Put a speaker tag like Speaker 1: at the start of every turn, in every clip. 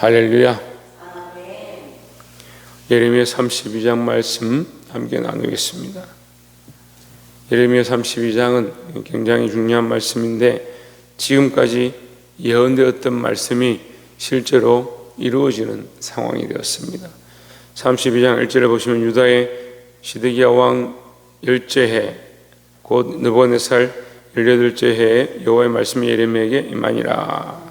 Speaker 1: 할렐루야. 예레미야 32장 말씀 함께 나누겠습니다. 예레미야 32장은 굉장히 중요한 말씀인데 지금까지 예언되었던 말씀이 실제로 이루어지는 상황이 되었습니다. 32장 1절에 보시면 유다의 시드기야 왕 열째 해 곧 느보네살 18째 해에 여호와의 말씀이 예레미야에게 임하니라.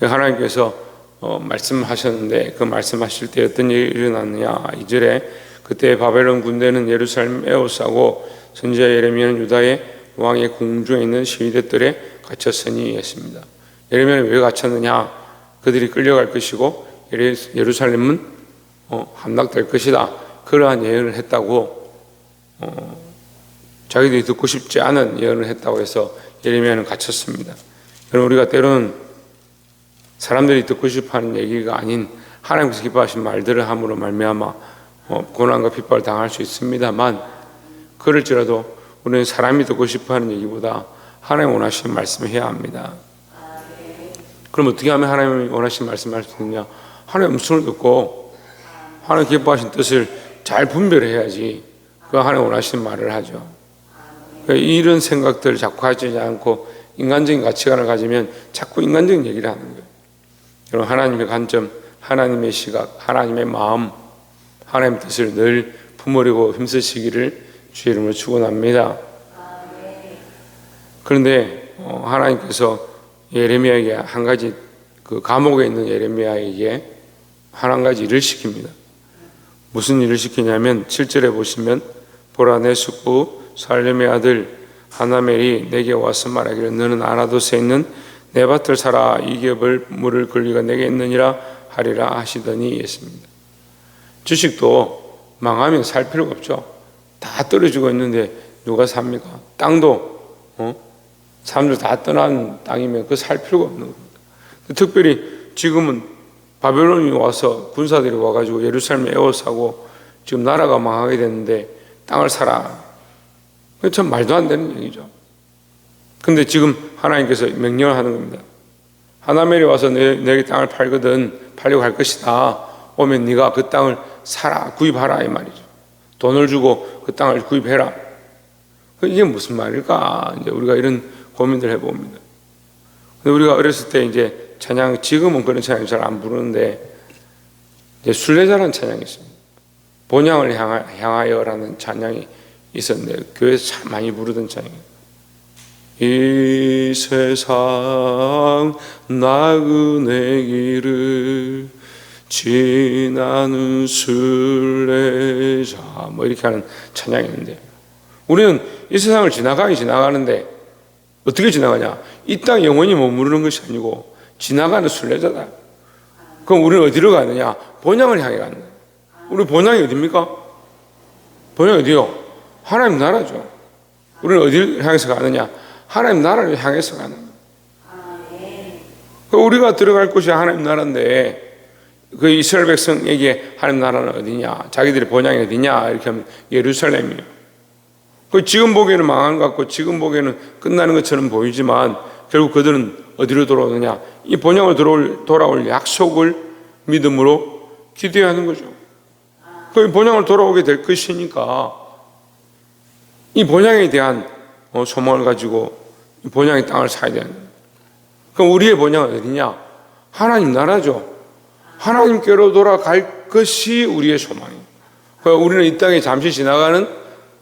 Speaker 1: 하나님께서 어, 말씀하셨는데 그 말씀하실 때 어떤 일이 일어났느냐 2절에 그때 바벨론 군대는 예루살렘 에워싸고 선지자 예레미야는 유다의 왕의 궁중에 있는 시위대들에 갇혔으니 했습니다. 예레미야는 왜 갇혔느냐 그들이 끌려갈 것이고 예루살렘은 어, 함락될 것이다 그러한 예언을 했다고 어, 자기들이 듣고 싶지 않은 예언을 했다고 해서 예레미야는 갇혔습니다. 여러분 우리가 때로는 사람들이 듣고 싶어하는 얘기가 아닌 하나님께서 기뻐하신 말들을 함으로 말미암아 어, 고난과 핍박을 당할 수 있습니다만 그럴지라도 우리는 사람이 듣고 싶어하는 얘기보다 하나님 원하시는 말씀을 해야 합니다. 그럼 어떻게 하면 하나님이 원하시는 말씀을 할 수 있느냐? 하나님의 음성을 듣고 하나님 기뻐하신 뜻을 잘 분별해야지 그 하나님 원하시는 말을 하죠. 그러니까 이런 생각들을 자꾸 가지지 않고 인간적인 가치관을 가지면 자꾸 인간적인 얘기를 하는 거예요. 여러분 하나님의 관점, 하나님의 시각, 하나님의 마음, 하나님의 뜻을 늘 품으려고 힘쓰시기를 주의 이름으로 축원합니다. 그런데 어, 하나님께서 예레미야에게 한 가지 그 감옥에 있는 예레미야에게 한 가지 일을 시킵니다. 무슨 일을 시키냐면 7절에 보시면 보라 내 숙부 살렘의 아들 하나멜이 내게 와서 말하기를 너는 아나도스에 있는 내 밭을 사라 이 기업을 물을 권리가 내게 있느니라 하리라 하시더니 했습니다. 주식도 망하면 살 필요가 없죠. 다 떨어지고 있는데 누가 삽니까? 땅도 어? 사람들 다 떠난 땅이면 그 살 필요가 없는 겁니다. 특별히 지금은 바벨론이 와서 군사들이 와가지고 예루살렘에 에워싸고 지금 나라가 망하게 됐는데 땅을 사라. 그참 말도 안 되는 얘기죠. 근데 지금 하나님께서 명령을 하는 겁니다. 하나멜이 와서 내, 내게 땅을 팔거든 팔려고 할 것이다. 오면 네가 그 땅을 사라 구입하라 이 말이죠. 돈을 주고 그 땅을 구입해라. 이게 무슨 말일까? 이제 우리가 이런 고민들 해봅니다. 근데 우리가 어렸을 때 이제 찬양 지금은 그런 찬양 잘 안 부르는데 이제 순례자라는 찬양이 있습니다. 본향을 향하, 향하여라는 찬양이 있었는데 교회에서 참 많이 부르던 찬양이에요. 이 세상 나그네 길을 지나는 순례자. 뭐 이렇게 하는 찬양이 있는데. 우리는 이 세상을 지나가긴 지나가는데 어떻게 지나가냐? 이 땅 영원히 머무르는 것이 아니고 지나가는 순례자다. 그럼 우리는 어디로 가느냐? 본향을 향해 가는 거예요 우리 본향이 어디입니까? 본향이 어디요? 하나님 나라죠. 우리는 어디를 향해서 가느냐 하나님 나라를 향해서 가는 거예요 그 우리가 들어갈 곳이 하나님 나라인데 그 이스라엘 백성에게 하나님 나라는 어디냐? 자기들의 본향이 어디냐? 이렇게 하면 예루살렘이에요. 그 지금 보기에는 망한 것 같고 지금 보기에는 끝나는 것처럼 보이지만 결국 그들은 어디로 돌아오느냐? 이 본향을 돌아올, 돌아올 약속을 믿음으로 기대해야 하는 거죠. 그 본향을 돌아오게 될 것이니까 이 본향에 대한 어, 소망을 가지고 이 본향의 땅을 사야 되는. 그럼 우리의 본향은 어디냐? 하나님 나라죠. 하나님께로 돌아갈 것이 우리의 소망이에요. 우리는 이 땅에 잠시 지나가는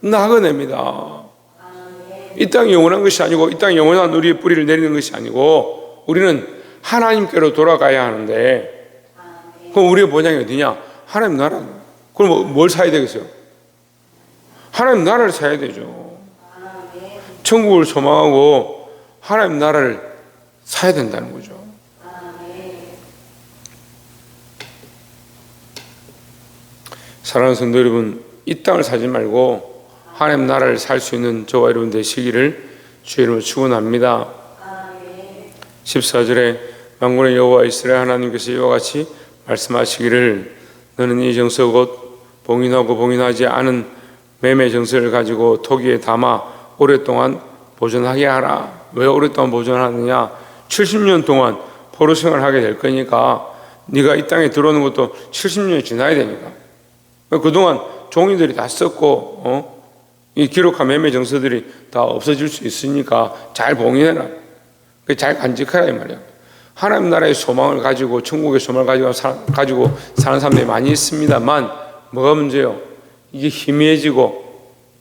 Speaker 1: 나그네입니다. 이 땅이 영원한 것이 아니고 이 땅에 영원한 우리의 뿌리를 내리는 것이 아니고 우리는 하나님께로 돌아가야 하는데 그럼 우리의 본향이 어디냐? 하나님 나라. 그럼 뭐- 뭘 사야 되겠어요? 하나님 나라를 사야 되죠. 천국을 소망하고 하나님 나라를 사야 된다는 거죠. 사랑하는 성도 여러분, 이 땅을 사지 말고 하나님 나라를 살 수 있는 저와 여러분 되시기를 주의 이름으로 축원합니다. 14절에 만군의 여호와 이스라엘 하나님께서 이와 같이 말씀하시기를 너는 이 정서 곧 봉인하고 봉인하지 않은 매매 정서를 가지고 토기에 담아 오랫동안 보존하게 하라. 왜 오랫동안 보존하느냐? 70년 동안 포로 생활을 하게 될 거니까 네가 이 땅에 들어오는 것도 70년이 지나야 되니까. 그동안 종이들이 다 썼고 어? 이 기록한 매매 정서들이 다 없어질 수 있으니까 잘 봉인해라. 그잘 간직하라 이 말이야. 하나님 나라의 소망을 가지고 천국의 소망을 가지고 사, 가지고 사는 사람들이 많이 있습니다만 뭐가 문제요? 이게 희미해지고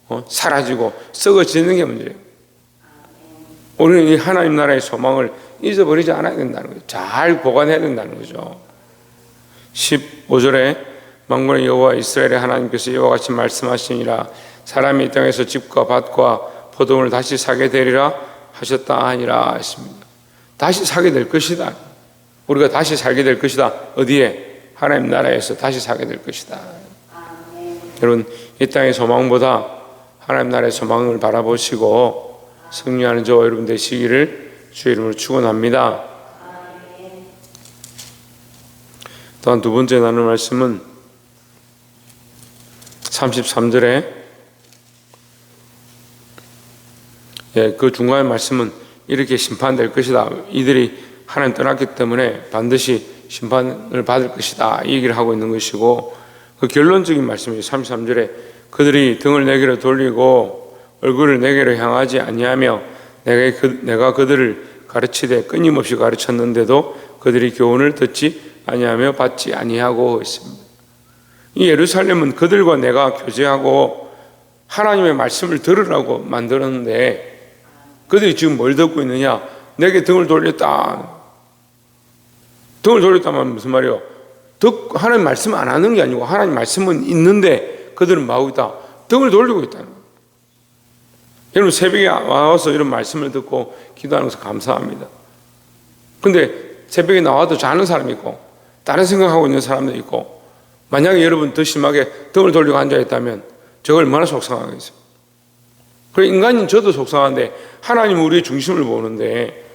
Speaker 1: 어? 사라지고 썩어지는 게 문제예요. 우리는 이 하나님 나라의 소망을 잊어버리지 않아야 된다는 거죠. 잘 보관해야 된다는 거죠. 15절에 만군의 여호와 이스라엘의 하나님께서 이와 같이 말씀하시니라 사람이 이 땅에서 집과 밭과 포도원을 다시 사게 되리라 하셨다 하니라 했습니다. 다시 사게 될 것이다. 우리가 다시 살게 될 것이다. 어디에? 하나님 나라에서 다시 사게 될 것이다. 여러분 이 땅의 소망보다 하나님 나라의 소망을 바라보시고 승리하는 저 여러분 되시기를 주의 이름으로 축원합니다. 또한 두 번째 나눌 말씀은 33절에 예, 그 중간의 말씀은 이렇게 심판될 것이다. 이들이 하나님 떠났기 때문에 반드시 심판을 받을 것이다. 이 얘기를 하고 있는 것이고 그 결론적인 말씀이 33절에 그들이 등을 내게로 돌리고 얼굴을 내게로 향하지 아니하며 내가, 그, 내가 그들을 가르치되 끊임없이 가르쳤는데도 그들이 교훈을 듣지 아니하며 받지 아니하고 있습니다. 이 예루살렘은 그들과 내가 교제하고 하나님의 말씀을 들으라고 만들었는데 그들이 지금 뭘 듣고 있느냐? 내게 등을 돌렸다. 등을 돌렸다면 무슨 말이요? 듣 하나님 말씀 안 하는 게 아니고 하나님 말씀은 있는데 그들은 있다? 등을 돌리고 있다는 거예요. 여러분 새벽에 와서 이런 말씀을 듣고 기도하는 것을 감사합니다. 근데 새벽에 나와도 자는 사람이 있고 다른 생각하고 있는 사람도 있고 만약에 여러분 더 심하게 등을 돌리고 앉아 있다면 저걸 얼마나 속상하겠어요. 그래 인간인 저도 속상한데 하나님 우리의 중심을 보는데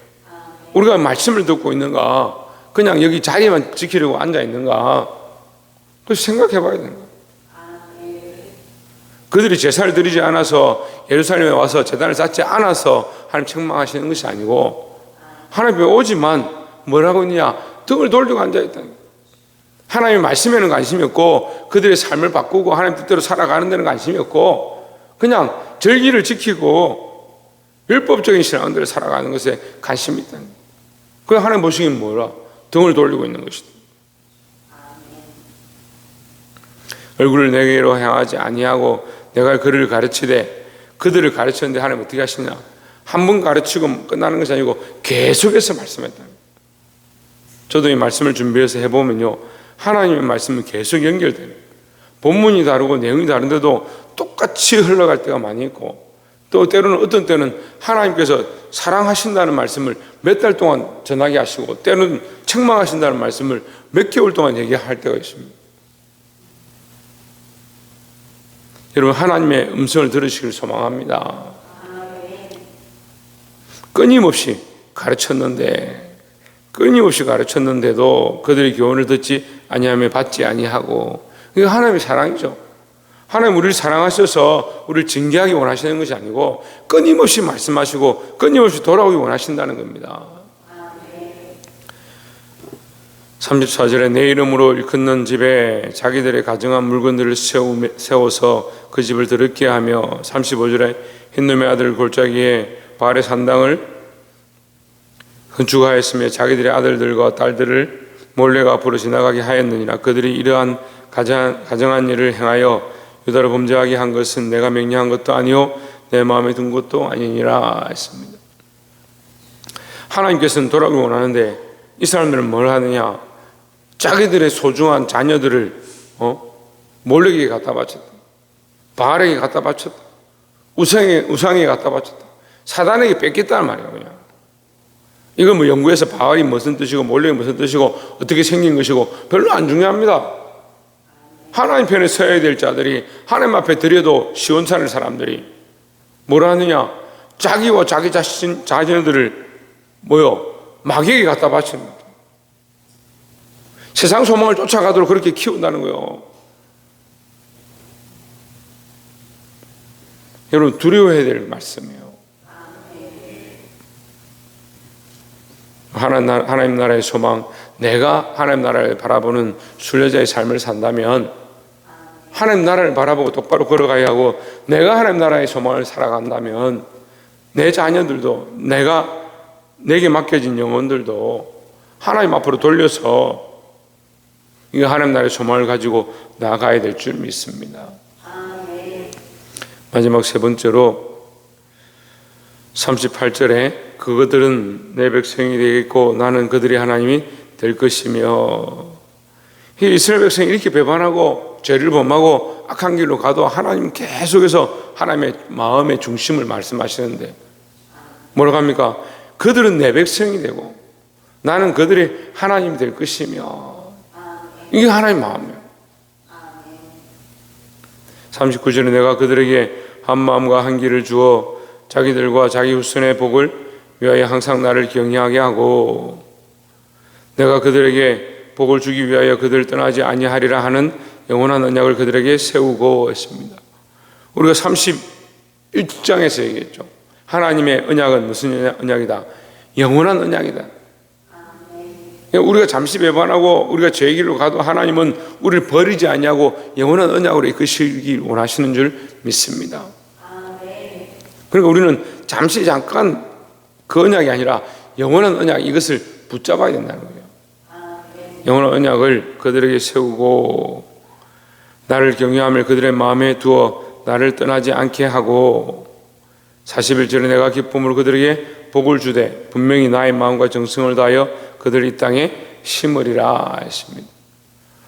Speaker 1: 우리가 말씀을 듣고 있는가 그냥 여기 자리만 지키려고 앉아 있는가 그 생각해 봐야 되는 거예요. 그들이 제사를 드리지 않아서 예루살렘에 와서 제단을 쌓지 않아서 하나님 책망하시는 것이 아니고 하나님 오지만 뭐라고 했냐 등을 돌리고 앉아 있다는 거예요. 하나님의 말씀에는 관심이 없고 그들의 삶을 바꾸고 하나님 뜻대로 살아가는 데는 관심이 없고 그냥 절기를 지키고 율법적인 신앙들을 살아가는 것에 관심이 거예요. 그 하나님 보시기엔 뭐라 등을 돌리고 있는 것이다. 얼굴을 내게로 향하지 아니하고 내가 그를 가르치되 그들을 가르쳤는데 하나님 어떻게 하시냐? 한 번 가르치고 끝나는 것이 아니고 계속해서 말씀했다. 저도 이 말씀을 준비해서 해보면요. 하나님의 말씀은 계속 연결돼요. 본문이 다르고 내용이 다른데도 똑같이 흘러갈 때가 많이 있고 또 때로는 어떤 때는 하나님께서 사랑하신다는 말씀을 몇 달 동안 전하게 하시고 때로는 책망하신다는 말씀을 몇 개월 동안 얘기할 때가 있습니다. 여러분 하나님의 음성을 들으시길 소망합니다. 끊임없이 가르쳤는데 끊임없이 가르쳤는데도 그들의 교훈을 듣지 아니하며 받지 아니하고 이게 하나님의 사랑이죠. 하나님 우리를 사랑하셔서 우리를 징계하기 원하시는 것이 아니고 끊임없이 말씀하시고 끊임없이 돌아오기 원하신다는 겁니다. 34절에 내 이름으로 일컫는 집에 자기들의 가정한 물건들을 세워서 그 집을 더럽게 하며 35절에 흰놈의 아들 골짜기에 발의 산당을 건축하였으며 자기들의 아들들과 딸들을 몰래가 앞으로 지나가게 하였느니라 그들이 이러한 가장, 가정한 일을 행하여 유다를 범죄하게 한 것은 내가 명령한 것도 아니요 내 마음에 든 것도 아니니라 했습니다. 하나님께서는 돌아오기 원하는데 이 사람들은 뭘 하느냐? 자기들의 소중한 자녀들을 어? 몰래에게 갖다 바쳤다. 바알에게 갖다 바쳤다. 우상에, 우상에 갖다 바쳤다. 사단에게 뺏겼다는 말이야, 그냥. 이건 뭐 연구해서 바알이 무슨 뜻이고 몰래가 무슨 뜻이고 어떻게 생긴 것이고 별로 안 중요합니다. 하나님 편에 서야 될 자들이 하나님 앞에 드려도 시원찮을 사람들이 뭐라 하느냐? 자기와 자기 자신, 자녀들을 뭐요? 마귀에게 갖다 바칩니다. 세상 소망을 쫓아가도록 그렇게 키운다는 거예요. 여러분 두려워해야 될 말씀이에요. 하나님 나라의 소망, 내가 하나님 나라를 바라보는 순례자의 삶을 산다면 하나님 나라를 바라보고 똑바로 걸어가야 하고 내가 하나님 나라의 소망을 살아간다면 내 자녀들도 내가 내게 맡겨진 영혼들도 하나님 앞으로 돌려서 이 하나님 나라의 소망을 가지고 나아가야 될 줄 믿습니다. 마지막 세 번째로 38절에 그것들은 내 백성이 되겠고 나는 그들이 하나님이 될 것이며 이 이스라엘 백성이 이렇게 배반하고 죄를 범하고 악한 길로 가도 하나님 계속해서 하나님의 마음의 중심을 말씀하시는데 뭐라고 합니까? 그들은 내 백성이 되고 나는 그들이 하나님이 될 것이며 이게 하나님 마음이에요. 39절에 내가 그들에게 한 마음과 한 길을 주어 자기들과 자기 후손의 복을 위하여 항상 나를 경외하게 하고 내가 그들에게 복을 주기 위하여 그들을 떠나지 아니하리라 하는 영원한 언약을 그들에게 세우고 했습니다. 우리가 31장에서 얘기했죠. 하나님의 언약은 무슨 언약이다? 영원한 언약이다. 우리가 잠시 배반하고 우리가 죄의 길로 가도 하나님은 우리를 버리지 않냐고 영원한 언약으로 이끄시길 원하시는 줄 믿습니다. 그러니까 우리는 잠시 잠깐 그 언약이 아니라 영원한 언약 이것을 붙잡아야 된다는 거예요. 영원한 언약을 그들에게 세우고 나를 경외함을 그들의 마음에 두어 나를 떠나지 않게 하고 41절에 내가 기쁨으로 그들에게 복을 주되 분명히 나의 마음과 정성을 다하여 그들 이 땅에 심으리라 했습니다.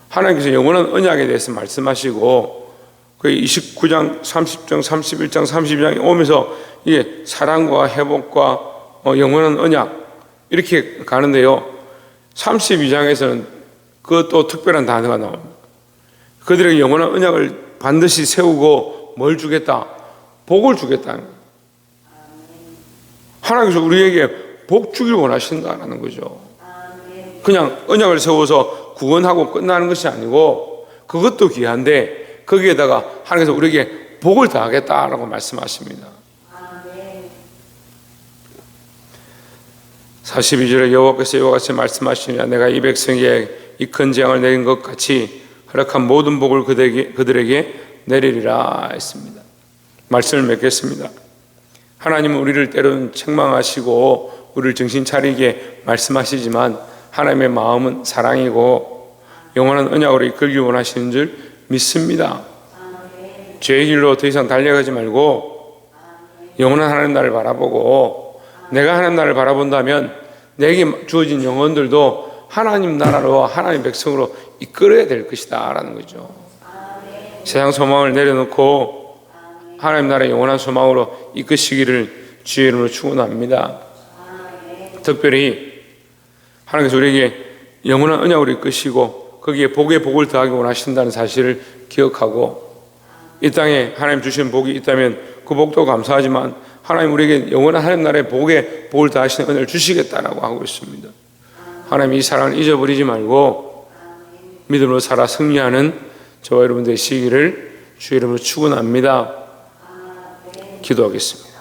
Speaker 1: 하나님께서 영원한 언약에 대해서 말씀하시고 그 29장, 30장, 31장, 32장에 오면서 이게 사랑과 회복과 어, 영원한 언약 이렇게 가는데요. 32장에서는 그 또 특별한 단어가 나옵니다. 그들에게 영원한 언약을 반드시 세우고 뭘 주겠다? 복을 주겠다는 거예요. 하나님께서 우리에게 복 주길 원하신다는 거죠. 그냥 언약을 세워서 구원하고 끝나는 것이 아니고 그것도 귀한데 거기에다가 하나님께서 우리에게 복을 더하겠다라고 말씀하십니다. 42절에 여호와께서 이와 같이 말씀하시냐 내가 이 백성에게 이 큰 재앙을 내린 것 같이 허락한 모든 복을 그들에게, 그들에게 내리리라 했습니다. 말씀을 맺겠습니다. 하나님은 우리를 때로는 책망하시고 우리를 정신 차리게 말씀하시지만 하나님의 마음은 사랑이고 영원한 언약으로 이끌기 원하시는 줄 믿습니다. 죄의 길로 더 이상 달려가지 말고 영원한 하나님 나를 바라보고 내가 하나님 나를 바라본다면 내게 주어진 영혼들도 하나님 나라로 하나님 백성으로 이끌어야 될 것이다 라는 거죠. 세상 소망을 내려놓고 하나님 나라의 영원한 소망으로 이끄시기를 주의 이름으로 축원합니다. 특별히 하나님께서 우리에게 영원한 언약으로 이끄시고 거기에 복에 복을 더하기 원하신다는 사실을 기억하고 이 땅에 하나님 주신 복이 있다면 그 복도 감사하지만 하나님 우리에게 영원한 하나님 나라의 복에 복을 더하시는 은혜를 주시겠다라고 하고 있습니다. 하나님 이 사랑을 잊어버리지 말고 믿음으로 살아 승리하는 저와 여러분 되시기를 주의 이름으로 축원합니다. 기도하겠습니다.